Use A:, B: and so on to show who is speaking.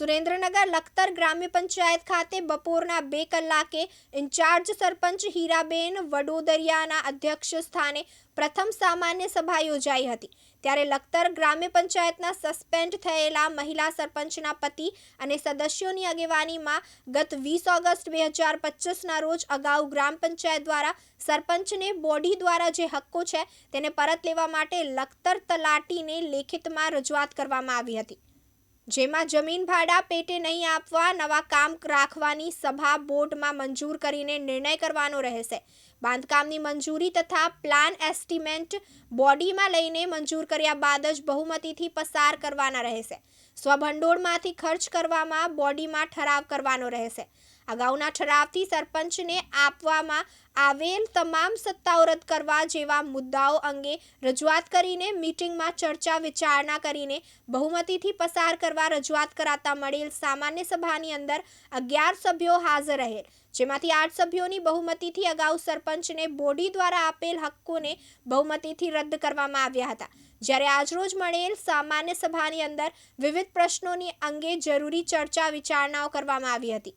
A: સુરેન્દ્રનગર લખતર ગ્રામ્ય પંચાયત ખાતે બપોરના બે કલાકે ઇન્ચાર્જ સરપંચ હીરાબેન વડોદરિયાના અધ્યક્ષ સ્થાને પ્રથમ સામાન્ય સભા યોજાઈ હતી. ત્યારે લખતર ગ્રામ્ય પંચાયતના સસ્પેન્ડ થયેલા મહિલા સરપંચના પતિ અને સદસ્યોની આગેવાનીમાં ગત વીસ ઓગસ્ટ બે હજાર પચીસના રોજ અગાઉ ગ્રામ પંચાયત દ્વારા સરપંચને બોડી દ્વારા જે હક્કો છે તેને પરત લેવા માટે લખતર તલાટીને લેખિતમાં રજૂઆત કરવામાં આવી હતી. જેમાં જમીન ભાડા પેટે નહીં આપવા, નવા કામ રાખવાની સભા બોર્ડમાં મંજૂર કરીને નિર્ણય કરવાનો રહેશે. બાંધકામની મંજૂરી તથા પ્લાન એસ્ટિમેન્ટ બોડીમાં લઈને મંજૂર કર્યા બાદ જ બહુમતીથી પસાર કરવાના રહેશે. સ્વભંડોળમાંથી ખર્ચ કરવામાં બોડીમાં ઠરાવ કરવાનો રહેશે. અગાઉના ઠરાવથી સરપંચને આપવામાં આવેલ તમામ સત્તાઓ રદ કરવા જેવા મુદ્દાઓ અંગે રજૂઆત કરીને મીટિંગમાં ચર્ચા વિચારણા કરીને બહુમતીથી પસાર કરવા રજૂઆત કરાતા મળેલ સામાન્ય સભાની અંદર અગિયાર સભ્યો હાજર રહેલ, જેમાંથી આઠ સભ્યોની બહુમતીથી અગાઉ સરપંચને બોડી દ્વારા આપેલ હક્કોને બહુમતીથી રદ કરવામાં આવ્યા હતા. જ્યારે આજરોજ મળેલ સામાન્ય સભાની અંદર વિવિધ પ્રશ્નોની અંગે જરૂરી ચર્ચા વિચારણાઓ કરવામાં આવી હતી.